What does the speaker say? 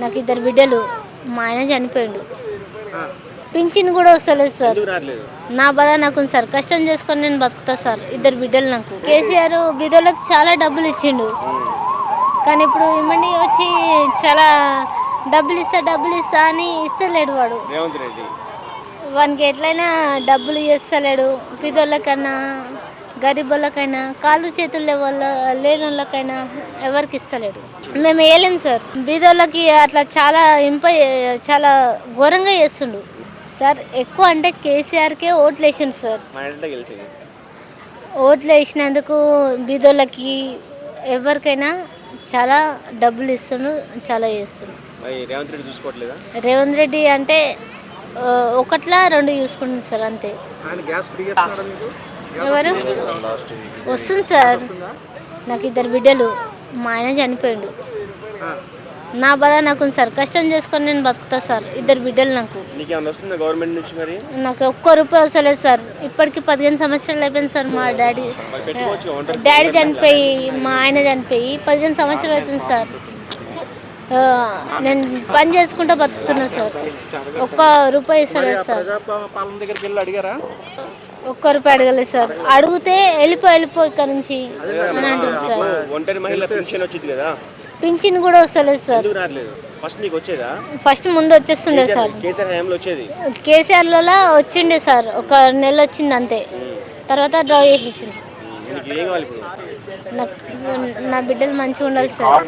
నాకు ఇద్దరు బిడ్డలు. మా ఆయన చనిపోయిండు. పింఛన్ కూడా వస్తలేదు సార్. నా బాధ నాకు సార్ కష్టం చేసుకొని నేను బతుకుతా సార్ ఇద్దరు బిడ్డలు నాకు. కేసీఆర్ బిడ్డలకు చాలా డబ్బులు ఇచ్చిండు. కానీ ఇప్పుడు ఇమ్మడి వచ్చి చాలా డబ్బులు ఇస్తా డబ్బులు ఇస్తా అని ఇస్తలేడు వాడు. వానికి ఎట్లయినా డబ్బులు ఇస్తలేడు. పిదోళ్ళకైనా గరీబులకైనా కాళ్ళు చేతులు వాళ్ళ లేని వాళ్ళకైనా ఎవరికి ఇస్తలేడు. మేము వేయలేం సార్. బీదోళ్ళకి అట్లా చాలా ఇంప చాలా ఘోరంగా చేస్తుండు. సార్ ఎక్కువ అంటే కేసీఆర్కే ఓట్లు వేసిండు సార్ ఓట్లు వేసినందుకు బీదోళ్ళకి ఎవరికైనా చాలా డబ్బులు ఇస్తుండు చాలా చేస్తుండు. రేవంత్ రెడ్డి చూసుకోవట్లేదా? రేవంత్ రెడ్డి అంటే ఒకట్లా రెండు చూసుకుంటుంది సార్ అంతే. ఆయన గ్యాస్ ఫ్రీ చేస్తున్నాడా మీకు? ఎవరు? వస్తుంది సార్. నాకు ఇద్దరు బిడ్డలు. మా ఆయన చనిపోయిండు. నా బాధ నాకు సార్ కష్టం చేసుకొని నేను బతుకుతా సార్. ఇద్దరు బిడ్డలు నాకు. గవర్నమెంట్ నుంచి మరి? నాకు ఒక్క రూపాయి వస్తలేదు సార్. ఇప్పటికి పదిహేను సంవత్సరాలు అయిపోయింది సార్ మా డాడీ. డాడీ చనిపోయి మా ఆయన చనిపోయి పదిహేను సంవత్సరాలు అవుతుంది సార్. నేను పని చేసుకుంటూ బతుకుతున్నా సార్. ఒక్క రూపాయి ఇస్తలేదు సార్. ఒక్క రూపాయి అడగలేదు సార్. అడిగితే వెళ్ళిపో వెళ్ళిపో ఇక్కడ నుంచి అని అంటుంది సార్. ఒంటరి మహిళ పెన్షన్ వచ్చింది కదా. పింఛన్ కూడా వస్తలేదు సార్. ఫస్ట్ నీకు వచ్చేదా? ఫస్ట్ ముందు వచ్చేస్తుండే సార్. కేసీఆర్ హయాంలో వచ్చేది. కేసీఆర్లలో వచ్చిండే సార్. ఒక నెల వచ్చింది అంతే. తర్వాత డ్రా చేసేసింది నీకు ఏం కావాలి ఇప్పుడు? నాకు నా బిడ్డలు మంచిగా ఉండాలి సార్.